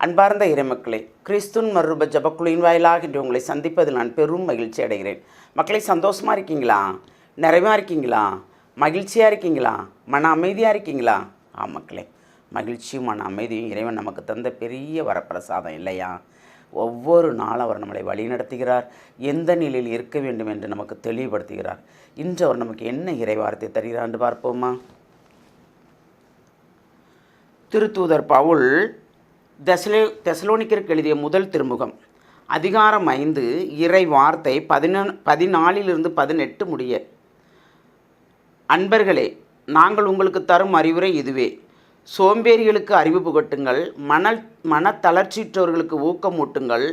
அன்பார்ந்த இறைமக்களே கிறிஸ்துன் மறுரூப ஜபக்குழுவின் வாயிலாக இன்று உங்களை சந்திப்பதில் நான் பெரும் மகிழ்ச்சி அடைகிறேன். மக்களை சந்தோஷமாக இருக்கீங்களா? நிறைவாக இருக்கீங்களா? மகிழ்ச்சியாக இருக்கீங்களா? மன அமைதியாக இருக்கீங்களா? ஆ மக்களே மகிழ்ச்சியும் மன அமைதியும் இறைவன் நமக்கு தந்த பெரிய வரப்பிரசாதம் இல்லையா? ஒவ்வொரு நாளும் அவர் நம்மளை வழிநடத்துகிறார். எந்த நிலையில் இருக்க வேண்டும் என்று நமக்கு தெளிவுபடுத்துகிறார். இன்று அவர் நமக்கு என்ன இறைவார்த்தை தருகிறார் என்று பார்ப்போமா? திருத்தூதர் பவுல் தெசலோ தெசலோனிக்கருக்கு எழுதிய முதல் திருமுகம். அதிகாரம் ஐந்து இறை வார்த்தை பதினொ பதினாலிலிருந்து பதினெட்டு முடிய. அன்பர்களே நாங்கள் உங்களுக்கு தரும் அறிவுரை இதுவே. சோம்பேறிகளுக்கு அறிவு புகட்டுங்கள் மணல் மனத்தளர்ச்சியற்றவர்களுக்கு ஊக்கமூட்டுங்கள்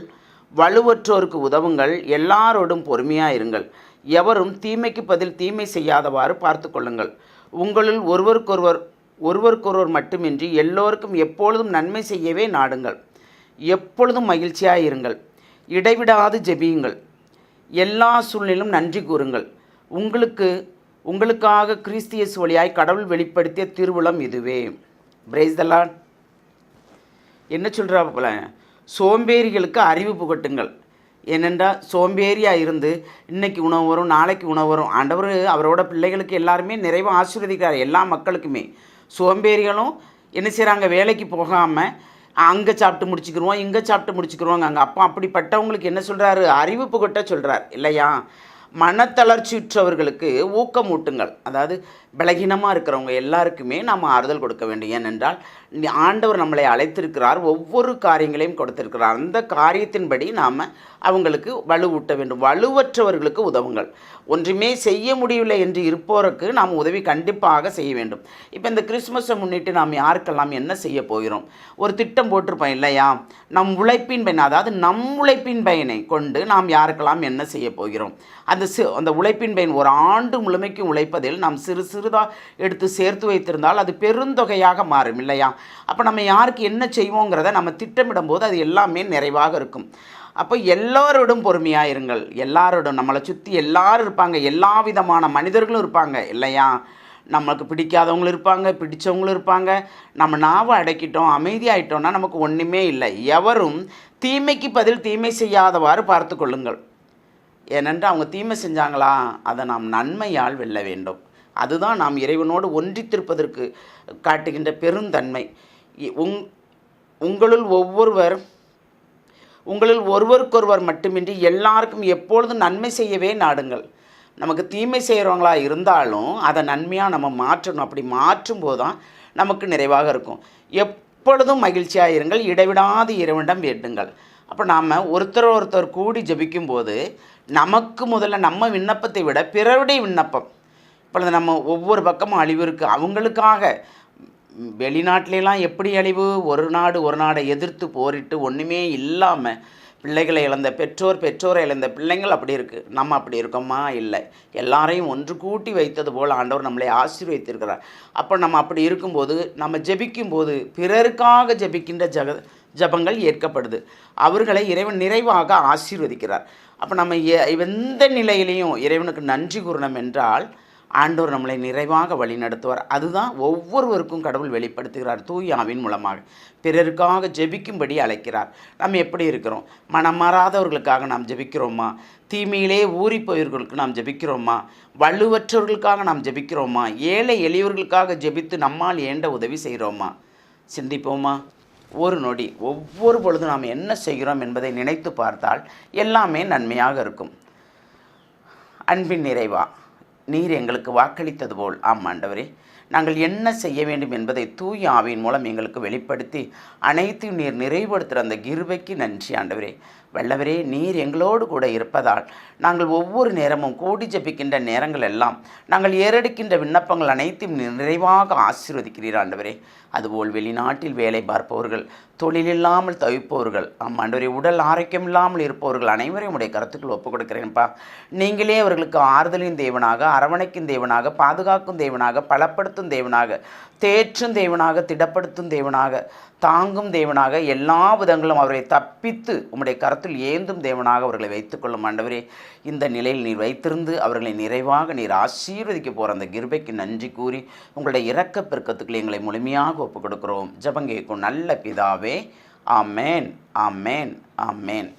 வலுவற்றோருக்கு உதவுங்கள் எல்லாரோடும் பொறுமையாக இருங்கள் எவரும் தீமைக்கு பதில் தீமை செய்யாதவாறு பார்த்து கொள்ளுங்கள். உங்களுள் ஒருவருக்கொருவர் ஒருவருக்கொருவர் மட்டுமின்றி எல்லோருக்கும் எப்பொழுதும் நன்மை செய்யவே நாடுங்கள். எப்பொழுதும் மகிழ்ச்சியாக இருங்கள் இடைவிடாது ஜெபியுங்கள். எல்லா சூழ்நிலும் நன்றி கூறுங்கள். உங்களுக்கு உங்களுக்காக கிறிஸ்தியஸ் வழியாய் கடவுள் வெளிப்படுத்திய திருவுளம் இதுவே. பிரைஸ் தலான் என்ன சொல்கிறா போல? சோம்பேறிகளுக்கு அறிவு புகட்டுங்கள். ஏனென்றால் சோம்பேறியாக இருந்து இன்னைக்கு உணவு வரும் நாளைக்கு உணவு வரும். ஆண்டவர் அவரோட பிள்ளைகளுக்கு எல்லாருமே நிறைவாக ஆசீர்வதிக்கிறார் எல்லா மக்களுக்குமே. சோம்பேறிகளும் என்ன செய்கிறாங்க வேலைக்கு போகாமல் அங்கே சாப்பிட்டு முடிச்சுக்கிறோம் இங்கே சாப்பிட்டு முடிச்சுக்கிருவோங்க. அங்கே அப்பா அப்படிப்பட்டவங்களுக்கு என்ன சொல்கிறாரு அறிவிப்பு கொட்ட சொல்கிறார் இல்லையா? மனத்தளர்ச்சியுற்றவர்களுக்கு ஊக்கமூட்டுங்கள். அதாவது பலகீனமாக இருக்கிறவங்க எல்லாருக்குமே நாம் ஆறுதல் கொடுக்க வேண்டும். ஏனென்றால் ஆண்டவர் நம்மளை அழைத்திருக்கிறார். ஒவ்வொரு காரியங்களையும் கொடுத்திருக்கிறார். அந்த காரியத்தின்படி நாம் அவங்களுக்கு வலுவூட்ட வேண்டும். வலுவற்றவர்களுக்கு உதவுங்கள். ஒன்றுமே செய்ய முடியவில்லை என்று இருப்போருக்கு நாம் உதவி கண்டிப்பாக செய்ய வேண்டும். இப்போ இந்த கிறிஸ்மஸை முன்னிட்டு நாம் யாருக்கெல்லாம் என்ன செய்ய போகிறோம்? ஒரு திட்டம் போட்டிருப்போம் இல்லையா? நம் உழைப்பின் பயன் அதாவது நம் உழைப்பின் பயனை கொண்டு நாம் யாருக்கெல்லாம் என்ன செய்ய போகிறோம்? அந்த சி அந்த உழைப்பின் பயன் ஒரு ஆண்டு முழுமைக்கும் உழைப்பதில் நாம் சிறு சிறுதாக எடுத்து சேர்த்து வைத்திருந்தால் அது பெருந்தொகையாக மாறும் இல்லையா? அப்போ நம்ம யாருக்கு என்ன செய்வோங்கிறத நம்ம திட்டமிடும் போது அது எல்லாமே நிறைவாக இருக்கும். அப்போ எல்லோரோடும் பொறுமையாக இருங்கள். எல்லாரோடும் நம்மளை சுற்றி எல்லாரும் இருப்பாங்க. எல்லா விதமான மனிதர்களும் இருப்பாங்க இல்லையா? நம்மளுக்கு பிடிக்காதவங்களும் இருப்பாங்க பிடிச்சவங்களும் இருப்பாங்க. நம்ம நாவை அடக்கிட்டோம் அமைதியாயிட்டோம்னா நமக்கு ஒன்றுமே இல்லை. எவரும் தீமைக்கு பதில் தீமை செய்யாதவாறு பார்த்து கொள்ளுங்கள். ஏனென்று அவங்க தீமை செஞ்சாங்களா? அதை நாம் நன்மையால் வெல்ல வேண்டும். அதுதான் நாம் இறைவனோடு ஒன்றித்திருப்பதற்கு காட்டுகின்ற பெருந்தன்மை. இ- உங் உங்களுள் ஒவ்வொருவர் உங்களில் ஒருவருக்கொருவர் மட்டுமின்றி எல்லாருக்கும் எப்பொழுதும் நன்மை செய்யவே நாடுங்கள். நமக்கு தீமை செய்கிறவங்களா இருந்தாலும் அதை நன்மையாக நம்ம மாற்றணும். அப்படி மாற்றும் போது தான் நமக்கு நிறைவாக இருக்கும். எப்பொழுதும் மகிழ்ச்சியாக இருங்கள். இடைவிடாது இறைவனிடம் வேண்டுங்கள். அப்போ நாம் ஒருத்தர் ஒருத்தர் கூடி ஜபிக்கும்போது நமக்கு முதல்ல நம்ம விண்ணப்பத்தை விட பிறருடைய விண்ணப்பம். இப்பொழுது நம்ம ஒவ்வொரு பக்கமும் அழிவு இருக்குது அவங்களுக்காக வெளிநாட்டிலலாம் எப்படி அழிவு? ஒரு நாடு ஒரு நாடை எதிர்த்து போரிட்டு ஒன்றுமே இல்லாமல் பிள்ளைகளை இழந்த பெற்றோர் பெற்றோரை இழந்த பிள்ளைங்கள் அப்படி இருக்குது நம்ம அப்படி இருக்கோமா? இல்லை. எல்லாரையும் ஒன்று கூட்டி வைத்தது போல் ஆண்டவர் நம்மளை ஆசீர்வதித்திருக்கிறார். அப்போ நம்ம அப்படி இருக்கும்போது நம்ம ஜெபிக்கும்போது பிறருக்காக ஜெபிக்கின்ற ஜக ஜபங்கள் ஏற்கப்படுது. அவர்களை இறைவன் நிறைவாக ஆசீர்வதிக்கிறார். அப்போ நம்ம எந்த நிலையிலையும் இறைவனுக்கு நன்றி கூறணும் என்றால் ஆண்டோர் நம்மளை நிறைவாக வழிநடத்துவார். அதுதான் ஒவ்வொருவருக்கும் கடவுள் வெளிப்படுத்துகிறார் தூயாவின் மூலமாக. பிறருக்காக ஜெபிக்கும்படி அழைக்கிறார். நம்ம எப்படி இருக்கிறோம்? மனம் மாறாதவர்களுக்காக நாம் ஜெபிக்கிறோமா? தீமையிலே ஊறி போயவர்களுக்கு நாம் ஜெபிக்கிறோமா? வலுவற்றவர்களுக்காக நாம் ஜெபிக்கிறோமா? ஏழை எளியவர்களுக்காக ஜெபித்து நம்மால் ஏண்ட உதவி செய்கிறோமா? சிந்திப்போமா? ஒரு நொடி ஒவ்வொரு பொழுதும் நாம் என்ன செய்கிறோம் என்பதை நினைத்து பார்த்தால் எல்லாமே நன்மையாக இருக்கும். அன்பின் நிறைவா? நீர் எங்களுக்கு வாக்களித்தது போல். ஆம் ஆண்டவரே. நாங்கள் என்ன செய்ய வேண்டும் என்பதை தூய ஆவியின் மூலம் எங்களுக்கு வெளிப்படுத்தி அனைத்தையும் நீர் நிறைவுபடுத்துகிற அந்த கிருபைக்கு நன்றி ஆண்டவரே. வல்லவரே நீர் எங்களோடு கூட இருப்பதால் நாங்கள் ஒவ்வொரு நேரமும் கூடி ஜெபிக்கின்ற நேரங்கள் எல்லாம் நாங்கள் ஏறெடுக்கின்ற விண்ணப்பங்கள் அனைத்தையும் நிறைவாக ஆசீர்வதிக்கிறீர் ஆண்டவரே. அதுபோல் வெளிநாட்டில் வேலை பார்ப்பவர்கள் தொழில் இல்லாமல் தவிப்பவர்கள் ஆம் ஆண்டவரே உடல் ஆரோக்கியம் இல்லாமல் இருப்பவர்கள் அனைவரையும் உடைய கருத்துக்கள் ஒப்புக் கொடுக்கிறேன்ப்பா நீங்களே அவர்களுக்கு ஆறுதலின் தேவனாக அரவணைக்கும் தேவனாக பாதுகாக்கும் தேவனாக பலப்படுத்தும் தேவனாக தேற்றும் தேவனாக திடப்படுத்தும் தேவனாக தாங்கும் தேவனாக எல்லா விதங்களும் அவரை தப்பித்து உம்முடைய கரத்தில் ஏந்தும் தேவனாக அவர்களை வைத்துக்கொள்ளும் ஆண்டவரே இந்த நிலையில் நீர் வைத்திருந்து அவர்களை நிறைவாக நீர் ஆசீர்வதிக்க போகிற அந்த கிருபைக்கு நன்றி கூறி உங்களுடைய இறக்க பெருக்கத்துக்களை எங்களை முழுமையாக ஒப்புக் கொடுக்கிறோம் ஜபங்கேக்கும் நல்ல பிதாவே ஆமேன் ஆமேன் ஆமேன்.